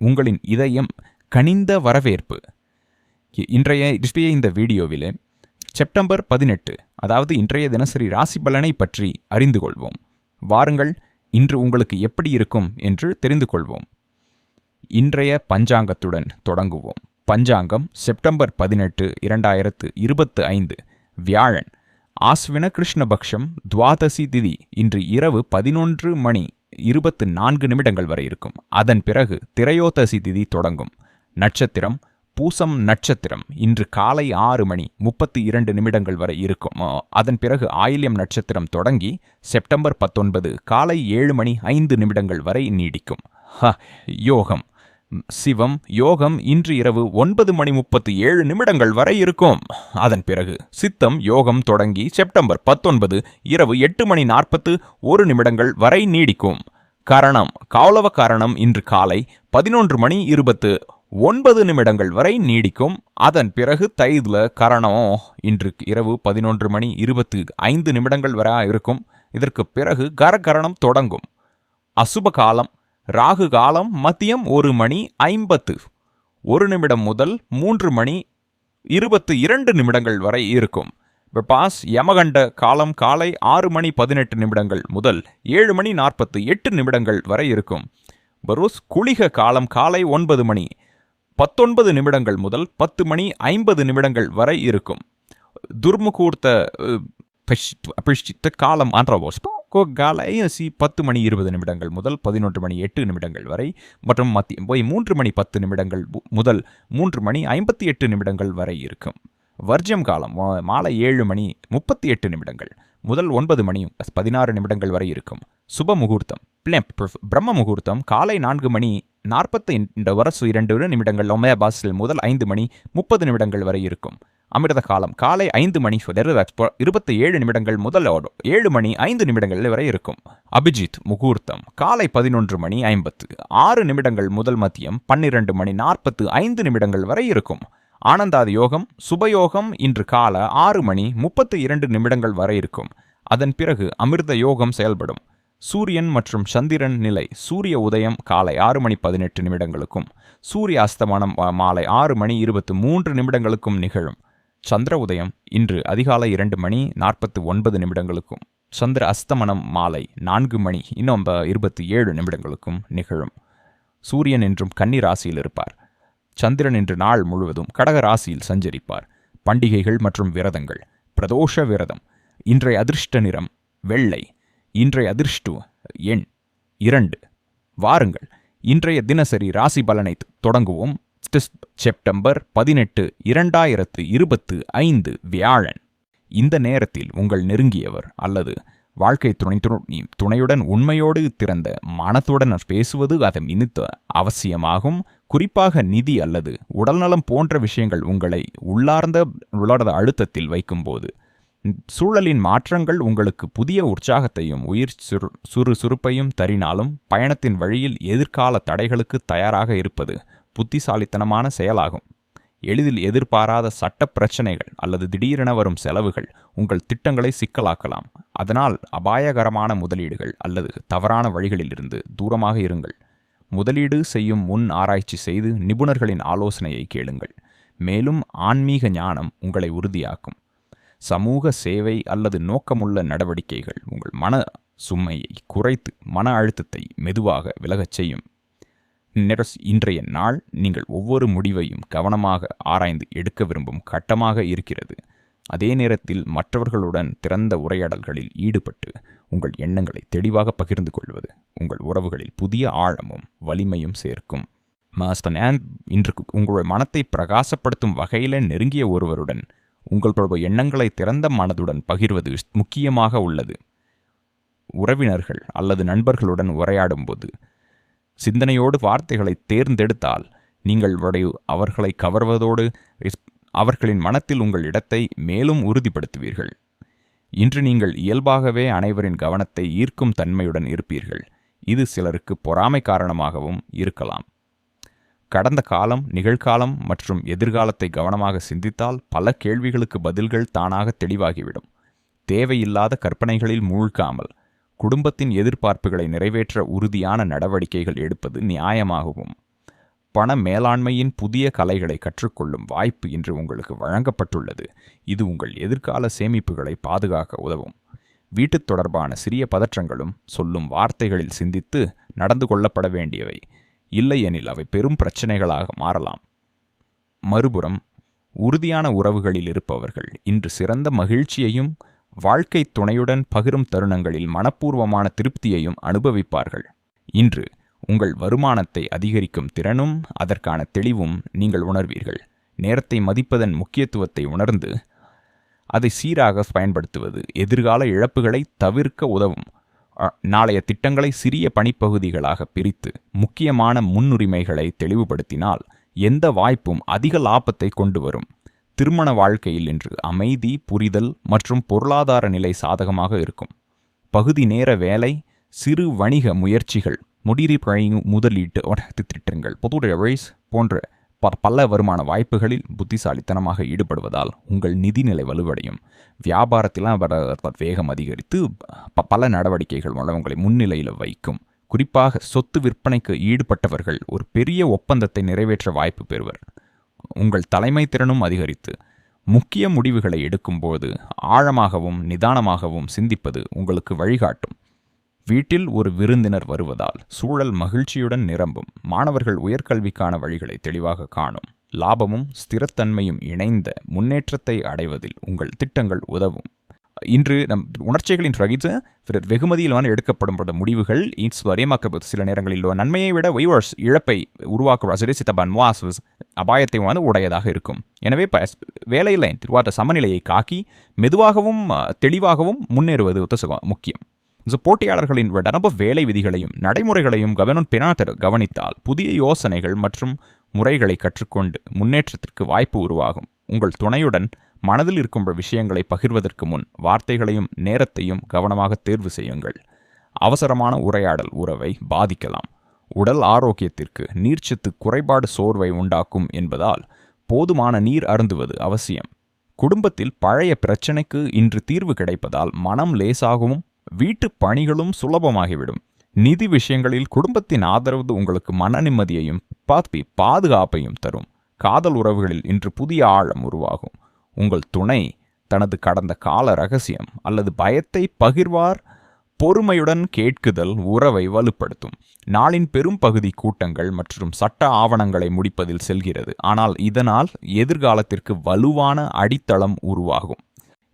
உங்களின் இதயம் கனிந்த வரவேற்பு. இன்றைய டிஸ்பிளே இந்த வீடியோவில் செப்டம்பர் பதினெட்டு அதாவது இன்றைய தினசரி ராசி பலனை பற்றி அறிந்து கொள்வோம். வாருங்கள் இன்று உங்களுக்கு எப்படி இருக்கும் என்று தெரிந்து கொள்வோம். இன்றைய பஞ்சாங்கத்துடன் தொடங்குவோம். பஞ்சாங்கம் செப்டம்பர் பதினெட்டு இரண்டாயிரத்து இருபத்து ஐந்து. வியாழன் ஆஸ்வின கிருஷ்ணபக்ஷம் துவாதசி திதி இன்று இரவு பதினொன்று மணி. இருபத்து நான்கு நிமிடங்கள் வரை இருக்கும். அதன் பிறகு திரையோதசி திதி தொடங்கும். நட்சத்திரம் பூசம் நட்சத்திரம் இன்று காலை ஆறு மணி முப்பத்தி இரண்டு நிமிடங்கள் வரை இருக்கும். அதன் பிறகு ஆயில்யம் நட்சத்திரம் தொடங்கி செப்டம்பர் பத்தொன்பது காலை ஏழு மணி ஐந்து நிமிடங்கள் வரை நீடிக்கும். ஹ யோகம். சிவம் யோகம் இன்று இரவு ஒன்பது மணி முப்பத்தி ஏழு நிமிடங்கள் வரை இருக்கும். அதன் பிறகு சித்தம் யோகம் தொடங்கி செப்டம்பர் பத்தொன்பது இரவு எட்டு மணி நாற்பத்து ஒரு நிமிடங்கள் வரை நீடிக்கும். கரணம் காவலவ காரணம் இன்று காலை பதினொன்று மணி இருபத்து ஒன்பது நிமிடங்கள் வரை நீடிக்கும். அதன் பிறகு தைதுல கரணம் இன்று இரவு பதினொன்று மணி இருபத்து ஐந்து நிமிடங்கள் வரை இருக்கும். இதற்கு பிறகு கரகரணம் தொடங்கும். அசுப காலம் ராகு காலம் மதியம் ஒரு மணி ஐம்பத்து ஒரு நிமிடம் முதல் மூன்று மணி இருபத்து இரண்டு நிமிடங்கள் வரை இருக்கும். பாஸ் யமகண்ட காலம் காலை ஆறு மணி பதினெட்டு நிமிடங்கள் முதல் ஏழு மணி நாற்பத்து எட்டு நிமிடங்கள் வரை இருக்கும். பரூஸ் குளிக காலம் காலை ஒன்பது மணி பத்தொன்பது நிமிடங்கள் முதல் பத்து மணி ஐம்பது நிமிடங்கள் வரை இருக்கும். துர்முகூர்த்த காலம் ஆன்றவோஸ் காலை சி பத்து மணி இருபது நிமிடங்கள் முதல் பதினொன்று மணி எட்டு நிமிடங்கள் வரை மற்றும் மத்திய போய் மூன்று மணி பத்து நிமிடங்கள் முதல் மூன்று மணி ஐம்பத்தி எட்டு நிமிடங்கள் வரை இருக்கும். வர்ஜம் காலம் மாலை ஏழு மணி முப்பத்தி எட்டு நிமிடங்கள் முதல் ஒன்பது மணி பதினாறு நிமிடங்கள் வரை இருக்கும். சுப முகூர்த்தம் பிரம்ம முகூர்த்தம் காலை நான்கு மணி நாற்பத்தி வரசு இரண்டு நிமிடங்கள் ஒமேபாஸில் முதல் ஐந்து மணி முப்பது நிமிடங்கள் வரை இருக்கும். அமிர்த காலம் காலை ஐந்து மணி இருபத்தி ஏழு நிமிடங்கள் முதல் ஏழு மணி ஐந்து நிமிடங்கள் வரை இருக்கும். அபிஜித் முகூர்த்தம் காலை பதினொன்று மணி ஐம்பத்து ஆறு நிமிடங்கள் முதல் மதியம் பன்னிரண்டு மணி நாற்பத்து ஐந்து நிமிடங்கள் வரை இருக்கும். ஆனந்தாதி யோகம் சுபயோகம் இன்று கால ஆறு மணி முப்பத்து இரண்டு நிமிடங்கள் வரை இருக்கும். அதன் பிறகு அமிர்த யோகம் செயல்படும். சூரியன் மற்றும் சந்திரன் நிலை சூரிய உதயம் காலை ஆறு மணி பதினெட்டு நிமிடங்களுக்கும் சூரிய அஸ்தமனம் மாலை ஆறு மணி இருபத்து மூன்று நிமிடங்களுக்கும் நிகழும். சந்திர உதயம் இன்று அதிகாலை இரண்டு மணி நாற்பத்து ஒன்பது நிமிடங்களுக்கும் சந்திர அஸ்தமனம் மாலை நான்கு மணி இன்னும் இருபத்தி ஏழு நிமிடங்களுக்கும் நிகழும். சூரியன் என்றும் கன்னி ராசியில் இருப்பார். சந்திரன் இன்று நாள் முழுவதும் கடக ராசியில் சஞ்சரிப்பார். பண்டிகைகள் மற்றும் விரதங்கள் பிரதோஷ விரதம் இன்றைய அதிர்ஷ்ட நிறம் வெள்ளை இன்றைய அதிர்ஷ்டு எண் இரண்டு. வாருங்கள். இன்றைய தினசரி ராசி பலனை தொடங்குவோம். செப்டம்பர் பதினெட்டு இரண்டாயிரத்து இருபத்து ஐந்து வியாழன். இந்த நேரத்தில் உங்கள் நெருங்கியவர் அல்லது வாழ்க்கை துணை துணையுடன் உண்மையோடு திறந்த மனத்துடன் பேசுவது அதை மினித்த அவசியமாகும். குறிப்பாக நிதி அல்லது உடல்நலம் போன்ற விஷயங்கள் உங்களை உள்ளார்ந்த உலர்ந்த அழுத்தத்தில் வைக்கும்போது சூழலின் மாற்றங்கள் உங்களுக்கு புதிய உற்சாகத்தையும் உயிர் சுறு சுறுசுறுப்பையும் தரினாலும் பயணத்தின் வழியில் எதிர்கால தடைகளுக்கு தயாராக இருப்பது புத்திசாலித்தனமான செயலாகும். எளிதில் எதிர்பாராத சட்ட பிரச்சனைகள் அல்லது திடீரென வரும் செலவுகள் உங்கள் திட்டங்களை சிக்கலாக்கலாம். அதனால் அபாயகரமான முதலீடுகள் அல்லது தவறான வழிகளிலிருந்து தூரமாக இருங்கள். முதலீடு செய்யும் முன் ஆராய்ச்சி செய்து நிபுணர்களின் ஆலோசனையை கேளுங்கள். மேலும் ஆன்மீக ஞானம் உங்களை உறுதியாக்கும். சமூக சேவை அல்லது நோக்கமுள்ள நடவடிக்கைகள் உங்கள் மன சுமையை குறைத்து மன அழுத்தத்தை மெதுவாக விலகச் செய்யும். இன்றைய நாள் நீங்கள் ஒவ்வொரு முடிவையும் கவனமாக ஆராய்ந்து எடுக்க விரும்பும் கட்டமாக இருக்கிறது. அதே நேரத்தில் மற்றவர்களுடன் திறந்த உரையாடல்களில் ஈடுபட்டு உங்கள் எண்ணங்களை தெளிவாக பகிர்ந்து கொள்வது உங்கள் உறவுகளில் புதிய ஆழமும் வலிமையும் சேர்க்கும். மாஸ்டர் இன்று உங்களுடைய மனத்தை பிரகாசப்படுத்தும் வகையில் நெருங்கிய ஒருவருடன் உங்களுடைய எண்ணங்களை திறந்த மனதுடன் பகிர்வது முக்கியமாக உள்ளது. உறவினர்கள் அல்லது நண்பர்களுடன் உரையாடும்போது சிந்தனையோடு வார்த்தைகளை தேர்ந்தெடுத்தால் நீங்கள் அவர்களை கவர்வதோடு அவர்களின் மனத்தில் உங்கள் இடத்தை மேலும் உறுதிப்படுத்துவீர்கள். இன்று நீங்கள் இயல்பாகவே அனைவரின் கவனத்தை ஈர்க்கும் தன்மையுடன் இருப்பீர்கள். இது சிலருக்கு பொறாமை காரணமாகவும் இருக்கலாம். கடந்த காலம் நிகழ்காலம் மற்றும் எதிர்காலத்தை கவனமாக சிந்தித்தால் பல கேள்விகளுக்கு பதில்கள் தானாக தெளிவாகிவிடும். தேவையில்லாத கற்பனைகளில் மூழ்காமல் குடும்பத்தின் எதிர்பார்ப்புகளை நிறைவேற்ற உறுதியான நடவடிக்கைகள் எடுப்பது நியாயமாகவும் பண மேலாண்மையின் புதிய கலைகளை கற்றுக்கொள்ளும் வாய்ப்பு இன்று உங்களுக்கு வழங்கப்பட்டுள்ளது. இது உங்கள் எதிர்கால சேமிப்புகளை பாதுகாக்க உதவும். வீட்டுத் தொடர்பான சிறிய பதற்றங்களும் சொல்லும் வார்த்தைகளில் சிந்தித்து நடந்து கொள்ளப்பட வேண்டியவை. இல்லையெனில் அவை பெரும் பிரச்சனைகளாக மாறலாம். மறுபுறம் உறுதியான உறவுகளில் இருப்பவர்கள் இன்று சிறந்த மகிழ்ச்சியையும் வாழ்க்கை துணையுடன் பகிரும் தருணங்களில் மனப்பூர்வமான திருப்தியையும் அனுபவிப்பார்கள். இன்று உங்கள் வருமானத்தை அதிகரிக்கும் திறனும் அதற்கான தெளிவும் நீங்கள் உணர்வீர்கள். நேரத்தை மதிப்பதன் முக்கியத்துவத்தை உணர்ந்து அதை சீராக பயன்படுத்துவது எதிர்கால இழப்புகளை தவிர்க்க உதவும். நாளைய திட்டங்களை சிறிய பணிப்பகுதிகளாக பிரித்து முக்கியமான முன்னுரிமைகளை தெளிவுபடுத்தினால் எந்த வாய்ப்பும் அதிக லாபத்தை கொண்டு வரும். திருமண வாழ்க்கையில் இன்று அமைதி புரிதல் மற்றும் பொருளாதார நிலை சாதகமாக இருக்கும். பகுதி நேர வேலை சிறு வணிக முயற்சிகள் முடிரி பழையும் முதலீட்டு திட்டங்கள் பொது ரேஸ் போன்ற பல வருமான வாய்ப்புகளில் புத்திசாலித்தனமாக ஈடுபடுவதால் உங்கள் நிதிநிலை வலுவடையும். வியாபாரத்திலாம் வர வேகம் அதிகரித்து பல நடவடிக்கைகள் மூலம் உங்களை முன்னிலையில் வைக்கும். குறிப்பாக சொத்து விற்பனைக்கு ஈடுபட்டவர்கள் ஒரு பெரிய ஒப்பந்தத்தை நிறைவேற்ற வாய்ப்பு பெறுவர். உங்கள் தலைமை திறனும் அதிகரித்து முக்கிய முடிவுகளை எடுக்கும்போது ஆழமாகவும் நிதானமாகவும் சிந்திப்பது உங்களுக்கு வழிகாட்டும். வீட்டில் ஒரு விருந்தினர் வருவதால் சூழல் மகிழ்ச்சியுடன் நிரம்பும். மாணவர்கள் உயர்கல்விக்கான வழிகளை தெளிவாக காணும். லாபமும் ஸ்திரத்தன்மையும் இணைந்த முன்னேற்றத்தை அடைவதில் உங்கள் திட்டங்கள் உதவும். இன்று நம் உணர்ச்சிகளின் ரகித பிறர் வெகுமதியிலான எடுக்கப்படும் முடிவுகள் இட்ஸ் வரியமாக்க சில நேரங்களில் நன்மையை விட வைவர்ஸ் இழப்பை உருவாக்கும் சித்தபான் வாசஸ் அபாயத்தை வந்து உடையதாக இருக்கும். எனவே ப வேலையில் திருவாட்ட சமநிலையை காக்கி மெதுவாகவும் தெளிவாகவும் முன்னேறுவது முக்கியம். ஸோ போட்டியாளர்களின் நடப்பு வேலை விதிகளையும் நடைமுறைகளையும் கவனம் பினாதர் கவனித்தால் புதிய யோசனைகள் மற்றும் முறைகளை கற்றுக்கொண்டு முன்னேற்றத்திற்கு வாய்ப்பு உருவாகும். உங்கள் துணையுடன் மனதில் இருக்கும் விஷயங்களை பகிர்வதற்கு முன் வார்த்தைகளையும் நேரத்தையும் கவனமாக தேர்வு செய்யுங்கள். அவசரமான உரையாடல் உறவை பாதிக்கலாம். உடல் ஆரோக்கியத்திற்கு நீர்ச்சத்து குறைபாடு சோர்வை உண்டாக்கும் என்பதால் போதுமான நீர் அருந்துவது அவசியம். குடும்பத்தில் பழைய பிரச்சனைக்கு இன்று தீர்வு கிடைப்பதால் மனம் லேசாகவும் வீட்டுப் பணிகளும் சுலபமாகிவிடும். நிதி விஷயங்களில் குடும்பத்தின் ஆதரவு உங்களுக்கு மன நிம்மதியையும் பாத்பி பாதுகாப்பையும் தரும். காதல் உறவுகளில் இன்று புதிய ஆழம் உருவாகும். உங்கள் துணை தனது கடந்த கால ரகசியம் அல்லது பயத்தை பகிர்வார். பொறுமையுடன் கேட்குதல் உறவை வலுப்படுத்தும். நாளின் பெரும் பகுதி கூட்டங்கள் மற்றும் சட்ட ஆவணங்களை முடிப்பதில் செல்கிறது. ஆனால் இதனால் எதிர்காலத்திற்கு வலுவான அடித்தளம் உருவாகும்.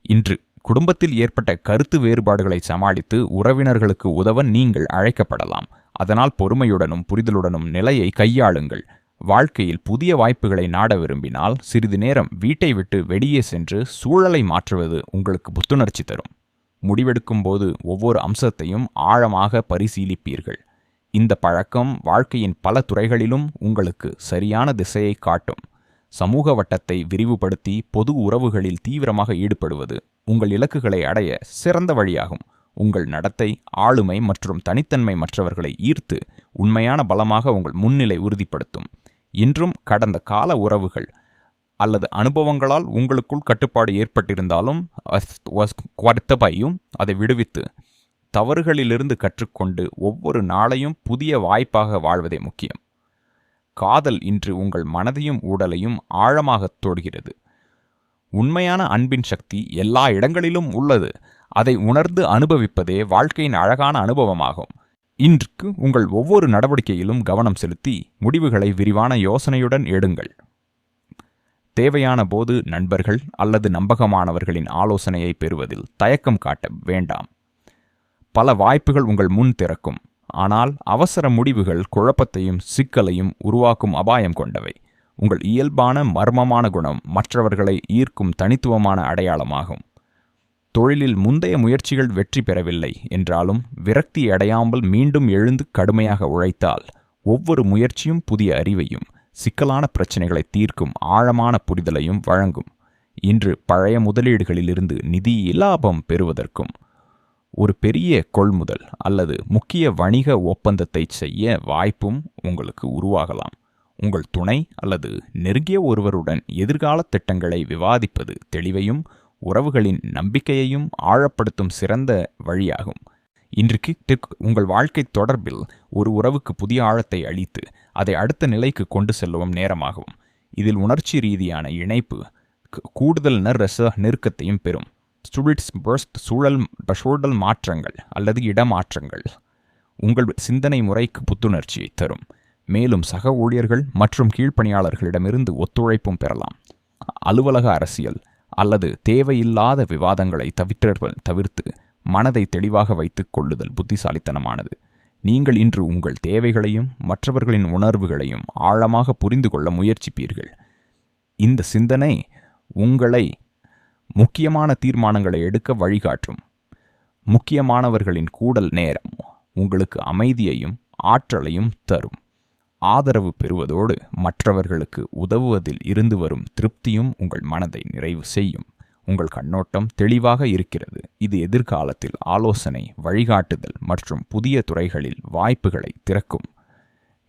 இன்று குடும்பத்தில் ஏற்பட்ட கருத்து வேறுபாடுகளை சமாளித்து உறவினர்களுக்கு உதவ நீங்கள் அழைக்கப்படலாம். அதனால் பொறுமையுடனும் புரிதலுடனும் நிலையை கையாளுங்கள். வாழ்க்கையில் புதிய வாய்ப்புகளை நாட விரும்பினால் சிறிது நேரம் வீட்டை விட்டு வெளியே சென்று சூழலை மாற்றுவது உங்களுக்கு புத்துணர்ச்சி தரும். முடிவெடுக்கும் போது ஒவ்வொரு அம்சத்தையும் ஆழமாக பரிசீலிப்பீர்கள். இந்த பழக்கம் வாழ்க்கையின் பல துறைகளிலும் உங்களுக்கு சரியான திசையை காட்டும். சமூக வட்டத்தை விரிவுபடுத்தி பொது உறவுகளில் தீவிரமாக ஈடுபடுவது உங்கள் இலக்குகளை அடைய சிறந்த வழியாகும். உங்கள் நடத்தை ஆளுமை மற்றும் தனித்தன்மை மற்றவர்களை ஈர்த்து உண்மையான பலமாக உங்கள் முன்னிலை உறுதிப்படுத்தும். இன்றும் கடந்த கால உறவுகள் அல்லது அனுபவங்களால் உங்களுக்குள் கட்டுப்பாடு ஏற்பட்டிருந்தாலும் குவர்த்தபையும் அதை விடுவித்து தவறுகளிலிருந்து கற்றுக்கொண்டு ஒவ்வொரு நாளையும் புதிய வாய்ப்பாக வாழ்வதே முக்கியம். காதல் இன்று உங்கள் மனதையும் உடலையும் ஆழமாகத் தொடுகிறது. உண்மையான அன்பின் சக்தி எல்லா இடங்களிலும் உள்ளது. அதை உணர்ந்து அனுபவிப்பதே வாழ்க்கையின் அழகான அனுபவமாகும். இன்றுக்கு உங்கள் ஒவ்வொரு நடவடிக்கையிலும் கவனம் செலுத்தி முடிவுகளை விரிவான யோசனையுடன் எடுங்கள். தேவையான போது நண்பர்கள் அல்லது நம்பகமானவர்களின் ஆலோசனையை பெறுவதில் தயக்கம் காட்ட வேண்டாம். பல வாய்ப்புகள் உங்கள் முன் திறக்கும். ஆனால் அவசர முடிவுகள் குழப்பத்தையும் சிக்கலையும் உருவாக்கும் அபாயம் கொண்டவை. உங்கள் இயல்பான மர்மமான குணம் மற்றவர்களை ஈர்க்கும் தனித்துவமான அடையாளமாகும். தொழிலில் முந்தைய முயற்சிகள் வெற்றி பெறவில்லை என்றாலும் விரக்தி அடையாமல் மீண்டும் எழுந்து கடுமையாக உழைத்தால் ஒவ்வொரு முயற்சியும் புதிய அறிவையும் சிக்கலான பிரச்சனைகளை தீர்க்கும் ஆழமான புரிதலையும் வழங்கும். இன்று பழைய முதலீடுகளிலிருந்து நிதி லாபம் பெறுவதற்கும் ஒரு பெரிய கொள்முதல் அல்லது முக்கிய வணிக ஒப்பந்தத்தை செய்ய வாய்ப்பும் உங்களுக்கு உருவாகலாம். உங்கள் துணை அல்லது நெருங்கிய ஒருவருடன் எதிர்கால திட்டங்களை விவாதிப்பது தெளிவையும் உறவுகளின் நம்பிக்கையையும் ஆழப்படுத்தும் சிறந்த வழியாகும். இன்றைக்கு டிக் உங்கள் வாழ்க்கை தொடர்பில் ஒரு உறவுக்கு புதிய ஆழத்தை அளித்து அதை அடுத்த நிலைக்கு கொண்டு செல்லவும் நேரமாகும். இதில் உணர்ச்சி ரீதியான இணைப்பு கூடுதல் நெர்ரச நெருக்கத்தையும் பெறும். ஸ்டூடிட்ஸ் பர்ஸ்ட் சூழல் சூழல் மாற்றங்கள் அல்லது இடமாற்றங்கள் உங்கள் சிந்தனை முறைக்கு புத்துணர்ச்சியை தரும். மேலும் சக ஊழியர்கள் மற்றும் கீழ்ப்பணியாளர்களிடமிருந்து ஒத்துழைப்பும் பெறலாம். அலுவலக அரசியல் அல்லது தேவையில்லாத விவாதங்களை தவிர்த்தல் தவிர்த்து மனதை தெளிவாக வைத்துக் கொள்ளுதல் புத்திசாலித்தனமானது. நீங்கள் இன்று உங்கள் தேவைகளையும் மற்றவர்களின் உணர்வுகளையும் ஆழமாக புரிந்து கொள்ள முயற்சிப்பீர்கள். இந்த சிந்தனை உங்களை முக்கியமான தீர்மானங்களை எடுக்க வழிகாட்டும். முக்கியமானவர்களின் கூடல் நேரம் உங்களுக்கு அமைதியையும் ஆற்றலையும் தரும். ஆதரவு பெறுவதோடு மற்றவர்களுக்கு உதவுவதில் இருந்து வரும் திருப்தியும் உங்கள் மனதை நிறைவு செய்யும். உங்கள் கண்ணோட்டம் தெளிவாக இருக்கிறது. இது எதிர்காலத்தில் ஆலோசனை வழிகாட்டுதல் மற்றும் புதிய துறைகளில் வாய்ப்புகளை திறக்கும்.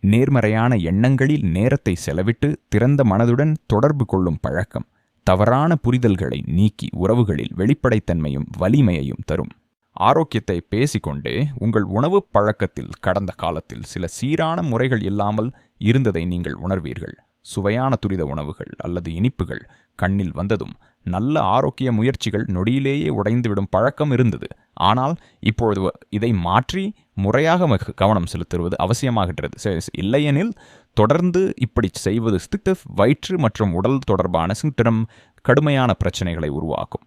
நேர்மறையான எண்ணங்களில் நேரத்தை செலவிட்டு திறந்த மனதுடன் தொடர்பு கொள்ளும் பழக்கம் தவறான புரிதல்களை நீக்கி உறவுகளில் வெளிப்படைத்தன்மையும் வலிமையையும் தரும். ஆரோக்கியத்தை பேசிக்கொண்டே உங்கள் உணவு பழக்கத்தில் கடந்த காலத்தில் சில சீரான முறைகள் இல்லாமல் இருந்ததை நீங்கள் உணர்வீர்கள். சுவையான துரித உணவுகள் அல்லது இனிப்புகள் கண்ணில் வந்ததும் நல்ல ஆரோக்கிய முயற்சிகள் நொடியிலேயே உடைந்துவிடும் பழக்கம் இருந்தது. ஆனால் இப்பொழுது இதை மாற்றி முறையாக கவனம் செலுத்துவது அவசியமாகின்றது. இல்லையெனில் தொடர்ந்து இப்படி செய்வது ஸ்திக்டப் வயிற்று மற்றும் உடல் தொடர்பான சிம்டம் கடுமையான பிரச்சனைகளை உருவாக்கும்.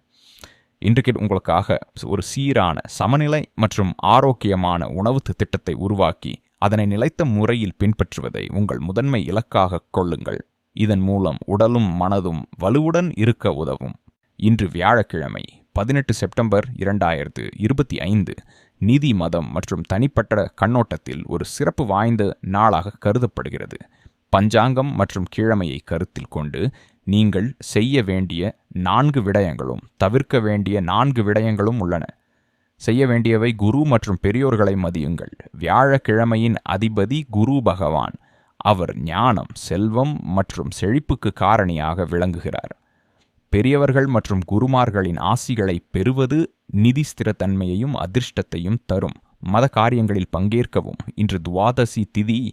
இன்றைக்கு உங்களுக்காக ஒரு சீரான சமநிலை மற்றும் ஆரோக்கியமான உணவு திட்டத்தை உருவாக்கி அதனை நிலைத்த முறையில் பின்பற்றுவதை உங்கள் முதன்மை இலக்காக கொள்ளுங்கள். இதன் மூலம் உடலும் மனதும் வலுவுடன் இருக்க உதவும். இன்று வியாழக்கிழமை பதினெட்டு செப்டம்பர் இரண்டாயிரத்து இருபத்தி ஐந்து நிதி மதம் மற்றும் தனிப்பட்ட கண்ணோட்டத்தில் ஒரு சிறப்பு வாய்ந்த நாளாக கருதப்படுகிறது. பஞ்சாங்கம் மற்றும் கிழமையை கருத்தில் கொண்டு நீங்கள் செய்ய வேண்டிய நான்கு விடயங்களும் தவிர்க்க வேண்டிய நான்கு விடயங்களும் உள்ளன. செய்ய வேண்டியவை குரு மற்றும் பெரியோர்களை மதியுங்கள். வியாழக்கிழமையின் அதிபதி குரு பகவான். அவர் ஞானம் செல்வம் மற்றும் செழிப்புக்கு காரணியாக விளங்குகிறார். பெரியவர்கள் மற்றும் குருமார்களின் ஆசிகளை பெறுவது நிதி ஸ்திரத்தன்மையையும் அதிர்ஷ்டத்தையும் தரும். மத காரியங்களில் பங்கேற்கவும். இன்று துவாதசி திதி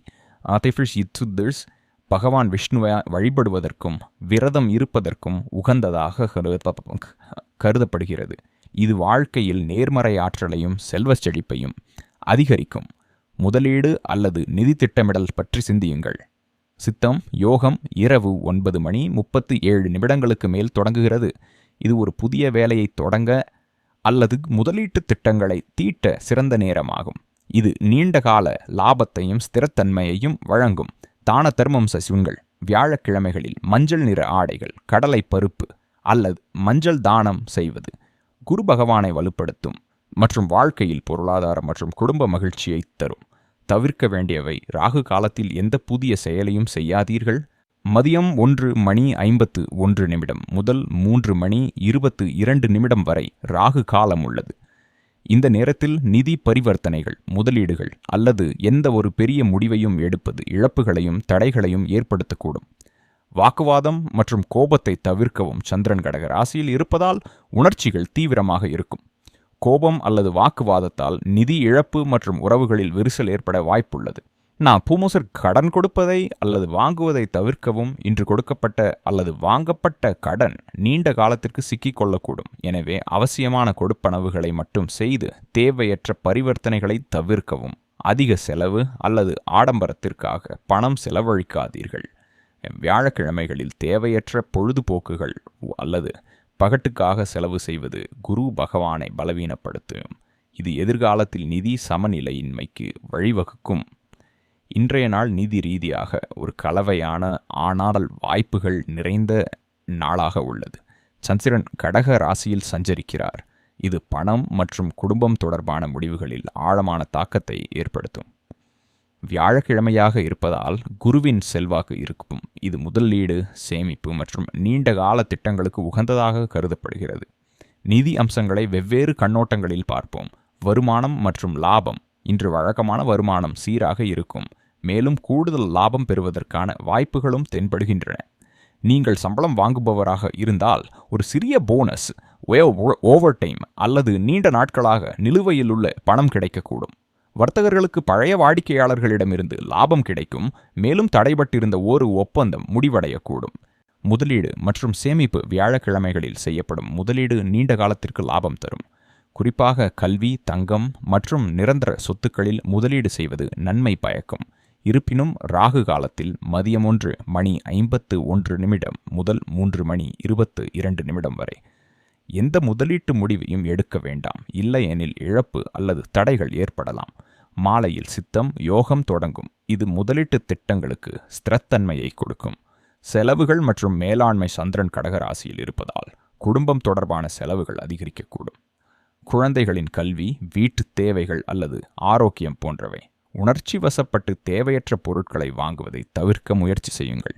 ஆதிஃபிஷ் இத்துதர்ஸ் பகவான் விஷ்ணுவை வழிபடுவதற்கும் விரதம் இருப்பதற்கும் உகந்ததாக கருதப்படுகிறது. இது வாழ்க்கையில் நேர்மறை ஆற்றலையும் செல்வச் செழிப்பையும் அதிகரிக்கும். முதலீடு அல்லது நிதி திட்டமிடல் பற்றி சிந்தியுங்கள். சித்தம் யோகம் இரவு ஒன்பது மணி முப்பத்து ஏழு நிமிடங்களுக்கு மேல் தொடங்குகிறது. இது ஒரு புதிய வேலையை தொடங்க அல்லது முதலீட்டு திட்டங்களை தீட்ட சிறந்த நேரமாகும். இது நீண்ட கால லாபத்தையும் ஸ்திரத்தன்மையையும் வழங்கும். தான தர்மம் சசிவங்கள். வியாழக்கிழமைகளில் மஞ்சள் நிற ஆடைகள் கடலை பருப்பு அல்லது மஞ்சள் தானம் செய்வது குரு பகவானை வலுப்படுத்தும் மற்றும் வாழ்க்கையில் பொருளாதார மற்றும் குடும்ப மகிழ்ச்சியை தரும். தவிர்க்க வேண்டியவை ராகு காலத்தில் எந்த புதிய செயலையும் செய்யாதீர்கள். மதியம் ஒன்று மணி ஐம்பத்து ஒன்று நிமிடம் முதல் மூன்று மணி இருபத்து இரண்டு நிமிடம் வரை ராகு காலம் உள்ளது. இந்த நேரத்தில் நிதி பரிவர்த்தனைகள் முதலீடுகள் அல்லது எந்த ஒரு பெரிய முடிவையும் எடுப்பது இழப்புகளையும் தடைகளையும் ஏற்படுத்தக்கூடும். வாக்குவாதம் மற்றும் கோபத்தை தவிர்க்கவும் சந்திரன் கடக ராசியில் இருப்பதால் உணர்ச்சிகள் தீவிரமாக இருக்கும். கோபம் அல்லது வாக்குவாதத்தால் நிதி இழப்பு மற்றும் உறவுகளில் விரிசல் ஏற்பட வாய்ப்புள்ளது. நான் பூமோசர் கடன் கொடுப்பதை அல்லது வாங்குவதை தவிர்க்கவும் இன்று கொடுக்கப்பட்ட அல்லது வாங்கப்பட்ட கடன் நீண்ட காலத்திற்கு சிக்கிக் கொள்ளக்கூடும் எனவே அவசியமான கொடுப்பனவுகளை மட்டும் செய்து தேவையற்ற பரிவர்த்தனைகளை தவிர்க்கவும். அதிக செலவு அல்லது ஆடம்பரத்திற்காக பணம் செலவழிக்காதீர்கள். வியாழக்கிழமைகளில் தேவையற்ற பொழுதுபோக்குகள் அல்லது பகட்டுக்காக செலவு செய்வது குரு பகவானை பலவீனப்படுத்தும். இது எதிர்காலத்தில் நிதி சமநிலையின்மைக்கு வழிவகுக்கும். இன்றைய நாள் நிதி ரீதியாக ஒரு கலவையான ஆனால் வாய்ப்புகள் நிறைந்த நாளாக உள்ளது. சந்திரன் கடக ராசியில் சஞ்சரிக்கிறார். இது பணம் மற்றும் குடும்பம் தொடர்பான முடிவுகளில் ஆழமான தாக்கத்தை ஏற்படுத்தும். வியாழக்கிழமையாக இருப்பதால் குருவின் செல்வாக்கு இருக்கும். இது முதலீடு சேமிப்பு மற்றும் நீண்ட கால திட்டங்களுக்கு உகந்ததாக கருதப்படுகிறது. நிதி அம்சங்களை வெவ்வேறு கண்ணோட்டங்களில் பார்ப்போம். வருமானம் மற்றும் லாபம் இன்று வழக்கமான வருமானம் சீராக இருக்கும். மேலும் கூடுதல் லாபம் பெறுவதற்கான வாய்ப்புகளும் தென்படுகின்றன. நீங்கள் சம்பளம் வாங்குபவராக இருந்தால் ஒரு சிறிய போனஸ் ஓவர் டைம் அல்லது நீண்ட நாட்களாக நிலுவையில் உள்ள பணம் கிடைக்கக்கூடும். வர்த்தகர்களுக்கு பழைய வாடிக்கையாளர்களிடமிருந்து லாபம் கிடைக்கும். மேலும் தடைபட்டிருந்த ஒரு ஒப்பந்தம் முடிவடையக்கூடும். முதலீடு மற்றும் சேமிப்பு வியாழக்கிழமைகளில் செய்யப்படும். முதலீடு நீண்ட காலத்திற்கு லாபம் தரும். குறிப்பாக கல்வி தங்கம் மற்றும் நிரந்தர சொத்துக்களில் முதலீடு செய்வது நன்மை பயக்கும். இருப்பினும் ராகு காலத்தில் மதியம் ஒன்று மணி ஐம்பத்து ஒன்று நிமிடம் முதல் மூன்று மணி இருபத்து இரண்டு நிமிடம் வரை. எந்த முதலீட்டு முடிவையும் எடுக்க வேண்டாம். இல்லையெனில் இழப்பு அல்லது தடைகள் ஏற்படலாம். மாலையில் சித்தம் யோகம் தொடங்கும். இது முதலீட்டு திட்டங்களுக்கு ஸ்திரத்தன்மையை கொடுக்கும். செலவுகள் மற்றும் மேலாண்மை சந்திரன் கடகராசியில் இருப்பதால் குடும்பம் தொடர்பான செலவுகள் அதிகரிக்கக்கூடும். குழந்தைகளின் கல்வி வீட்டு தேவைகள் அல்லது ஆரோக்கியம் போன்றவை உணர்ச்சி வசப்பட்டு தேவையற்ற பொருட்களை வாங்குவதை தவிர்க்க முயற்சி செய்யுங்கள்.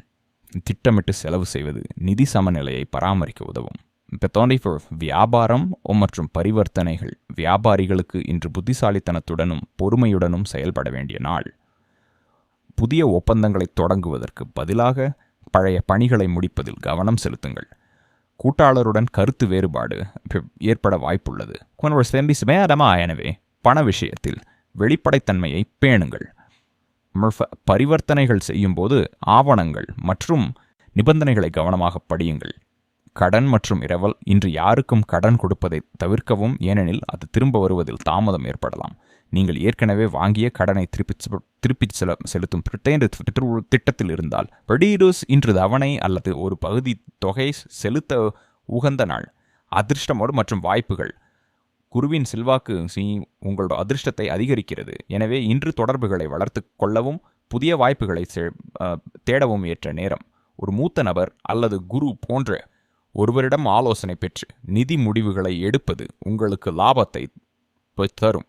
திட்டமிட்டு செலவு செய்வது நிதி சமநிலையை பராமரிக்க உதவும். பெத்தோண்டை வியாபாரம் மற்றும் பரிவர்த்தனைகள் வியாபாரிகளுக்கு இன்று புத்திசாலித்தனத்துடனும் பொறுமையுடனும் செயல்பட வேண்டிய நாள். புதிய ஒப்பந்தங்களை தொடங்குவதற்கு பதிலாக பழைய பணிகளை முடிப்பதில் கவனம் செலுத்துங்கள். கூட்டாளருடன் கருத்து வேறுபாடு ஏற்பட வாய்ப்புள்ளது. எனவே பண விஷயத்தில் வெளிப்படைத்தன்மையை பேணுங்கள். பரிவர்த்தனைகள் செய்யும்போது ஆவணங்கள் மற்றும் நிபந்தனைகளை கவனமாக படியுங்கள். கடன் மற்றும் இரவல் இன்று யாருக்கும் கடன் கொடுப்பதை தவிர்க்கவும் ஏனெனில் அது திரும்ப வருவதில் தாமதம் ஏற்படலாம். நீங்கள் ஏற்கனவே வாங்கிய கடனை திருப்பி திருப்பி செல செலுத்தும் திட்டத்தில் இருந்தால் வெடீடூஸ் இன்று தவணை அல்லது ஒரு பகுதி தொகை செலுத்த உகந்த நாள். அதிர்ஷ்டமோடு மற்றும் வாய்ப்புகள். குருவின் செல்வாக்கு உங்களோட அதிர்ஷ்டத்தை அதிகரிக்கிறது. எனவே இன்று தொடர்புகளை வளர்த்து கொள்ளவும் புதிய வாய்ப்புகளை தேடவும் ஏற்ற நேரம். ஒரு மூத்த நபர் அல்லது குரு போன்ற ஒருவரிடம் ஆலோசனை பெற்று நிதி முடிவுகளை எடுப்பது உங்களுக்கு லாபத்தை தரும்.